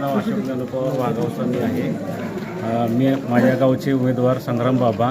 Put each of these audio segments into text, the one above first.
माझं नाव अशोक ज्ञानोपा वाघावचा मी आहे मी माझ्या गावचे उमेदवार संग्राम बाबा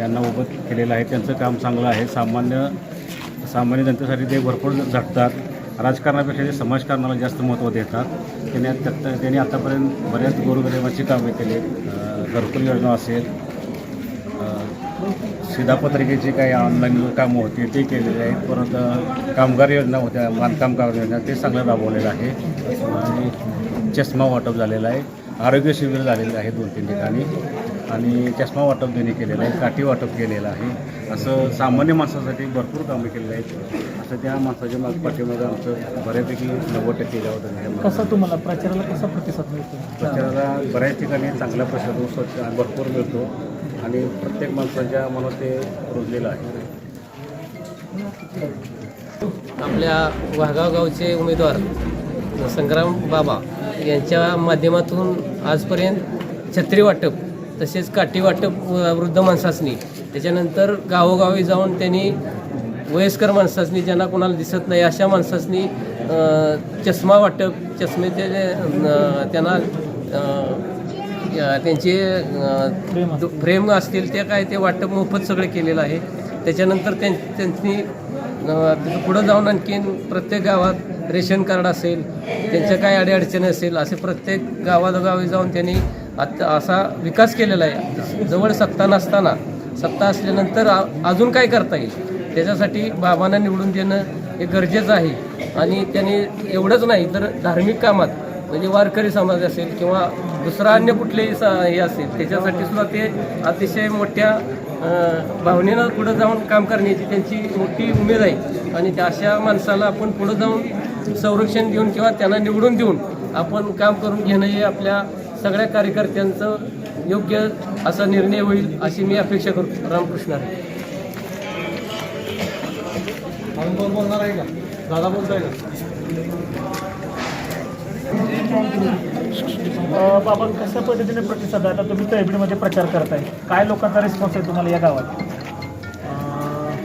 यांना उभं केलेलं आहे. त्यांचं काम चांगलं आहे. सामान्य सामान्य जनतेसाठी ते भरपूर झटतात राजकारणापेक्षा ते समाजकारणाला जास्त महत्त्व देतात. त्यांनी त्यांनी आतापर्यंत बऱ्याच गोरगरिबाची कामे केली घरकुल योजना असेल शिधापत्रिकेची काही ऑनलाईन कामं होती ते केलेले आहेत. परत कामगार योजना होत्या बांधकाम कामगार योजना ते चांगलं राबवलेलं आहे. आणि चष्मा वाटप झालेला आहे. आरोग्य शिबिर झालेलं आहे दोन तीन ठिकाणी. आणि चष्मा वाटप त्यांनी केलेलं आहे काठी वाटप केलेलं आहे. असं सामान्य माणसासाठी भरपूर कामं केलेली आहेत. असं त्या माणसाच्या माग पाठीमागं आमचं बऱ्यापैकी नव्वद टक्के गावात कसा तुम्हाला प्रचाराला कसा प्रतिसाद मिळतो? प्रचाराला बऱ्याच ठिकाणी चांगला प्रसाद स्वच्छ भरपूर मिळतो. आणि प्रत्येक माणसाच्या मनात ते रुजलेलं आहे. आपल्या वाघाव गावचे उमेदवार संग्राम बाबा यांच्या माध्यमातून आजपर्यंत छत्री वाटप तसेच काठी वाटप वृद्ध माणसासनी त्याच्यानंतर गावोगावी जाऊन त्यांनी वयस्कर माणसासनी ज्यांना कोणाला दिसत नाही अशा माणसासनी चष्मा वाटप चष्मे ते त्यांना त्यांचे फ्रेम असतील ते काय ते वाटप मोफत सगळे केलेलं आहे. त्याच्यानंतर त्यां त्यांनी पुढं जाऊन आणखीन प्रत्येक गावात रेशन कार्ड असेल त्यांच्या काय अडीअडचणी असेल असे प्रत्येक गावागावी जाऊन त्यांनी आता असा विकास केलेला आहे. जवळ सत्ता नसताना सत्ता असल्यानंतर आ- अजून काय करता येईल? त्याच्यासाठी बाबांना निवडून देणं हे गरजेचं आहे. आणि त्यांनी एवढंच नाही तर धार्मिक कामात म्हणजे वारकरी समाज असेल किंवा दुसरा अन्य कुठलेही स हे असेल त्याच्यासाठी सुद्धा ते अतिशय मोठ्या भावनेनं पुढं जाऊन काम करण्याची त्यांची मोठी उमेद आहे. आणि त्या अशा माणसाला आपण पुढं जाऊन संरक्षण देऊन किंवा त्यांना निवडून देऊन आपण काम करून घेणं हे आपल्या सगळ्या कार्यकर्त्यांचं योग्य असा निर्णय होईल अशी मी अपेक्षा करतो. रामकृष्ण बोलणार आहे का? दादा बोलताय का? बाबा कशा पद्धतीने प्रतिसाद आता तुम्ही तळबीडमध्ये प्रचार करताय? काय लोकांचा रिस्पॉन्स आहे तुम्हाला या गावात?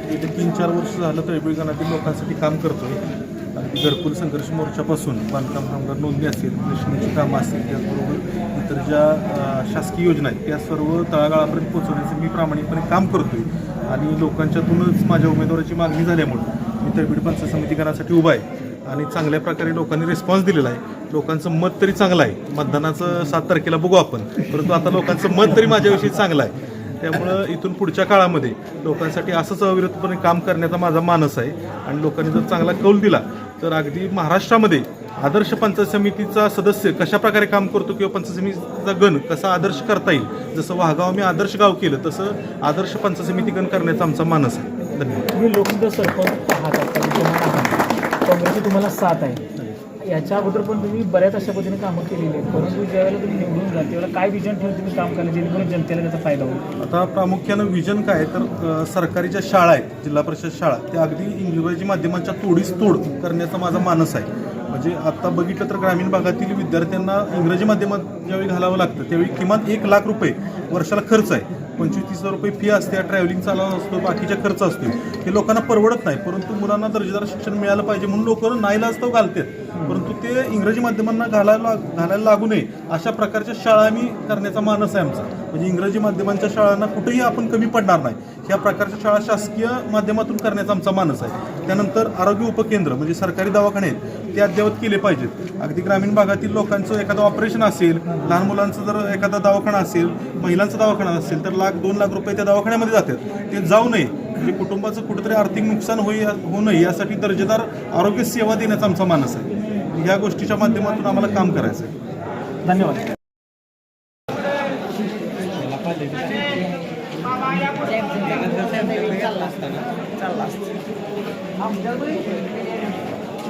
गेले तीन चार वर्ष झालं तळबीळ गणातील लोकांसाठी काम करतोय. अगदी घरकुल संघर्ष मोर्चापासून बांधकाम कामगार नोंदणी असेल रेशनिंगची कामं असतील त्याचबरोबर इतर ज्या शासकीय योजना आहेत त्या सर्व तळागाळापर्यंत पोहोचवण्याचं मी प्रामाणिकपणे काम करतोय. आणि लोकांच्यातूनच माझ्या उमेदवाराची मागणी झाल्यामुळं मी तळबीड पंचायत समितीकरणासाठी उभा आहे. आणि चांगल्या प्रकारे लोकांनी रिस्पॉन्स दिलेला आहे. लोकांचं मत तरी चांगलं आहे. मतदानाचं सात तारखेला बघू आपण. परंतु आता लोकांचं मत तरी माझ्याविषयी चांगलं आहे. त्यामुळं इथून पुढच्या काळामध्ये लोकांसाठी असंच अविरतपणे काम करण्याचा माझा मानस आहे. आणि लोकांनी जर चांगला कौल दिला तर अगदी महाराष्ट्रामध्ये आदर्श पंचायत समितीचा सदस्य कशा प्रकारे काम करतो किंवा पंचायत समितीचा गण कसा आदर्श करता येईल? जसं वाहगाव मी आदर्श गाव केलं तसं आदर्श पंचायत समिती गण करण्याचा आमचा मानस आहे. धन्यवाद. तुम्ही आता तुम्हाला साथ आहे. याच्या अगोदर पण तुम्ही बऱ्याच अशा पद्धतीने कामं केलेली आहेत. परंतु ज्यावेळेला तुम्ही निवडून जाल त्यावेळेला काय विजन ठेवून तुम्ही काम करायला जेणेकरून जनतेला त्याचा फायदा होईल? आता प्रामुख्यानं विजन काय आहे? तर सरकारी ज्या शाळा आहेत जिल्हा परिषद शाळा. त्या अगदी इंग्रजी माध्यमांच्या तोडीस तोड करण्याचा माझा मानस आहे. म्हणजे आता बघितलं तर ग्रामीण भागातील विद्यार्थ्यांना इंग्रजी माध्यमात ज्यावेळी घालावं लागतं त्यावेळी किमान एक लाख रुपये वर्षाला खर्च आहे. पंचवीस तीस हजार रुपये फी असते ट्रॅव्हलिंग चालवा असतो बाकीचा खर्च असतो हे लोकांना परवडत नाही परंतु मुलांना दर्जेदार शिक्षण मिळालं पाहिजे म्हणून लोक नाईलाज तो हो घालतात. परंतु ते इंग्रजी माध्यमांना घालायला घालायला लागू नये अशा प्रकारच्या शाळा मी करण्याचा मानस आहे आमचा. म्हणजे इंग्रजी माध्यमांच्या शाळांना कुठेही आपण कमी पडणार नाही. ह्या प्रकारच्या शाळा शासकीय माध्यमातून करण्याचा आमचा मानस आहे. त्यानंतर आरोग्य उपकेंद्र म्हणजे सरकारी दवाखाने आहेत. त्या अद्ययावत केले पाहिजेत. अगदी ग्रामीण भागातील लोकांचं एखादं ऑपरेशन असेल लहान मुलांचं जर एखादा दवाखाना असेल महिलांचा दवाखाना असेल तर लाख दोन लाख रुपये त्या दवाखान्यामध्ये जातात. ते जाऊ नये. म्हणजे कुटुंबाचं कुठेतरी आर्थिक नुकसान होई होऊ नये यासाठी दर्जेदार आरोग्य सेवा देण्याचा आमचा मानस आहे. ह्या गोष्टीच्या माध्यमातून आम्हाला काम करायचं आहे. धन्यवाद.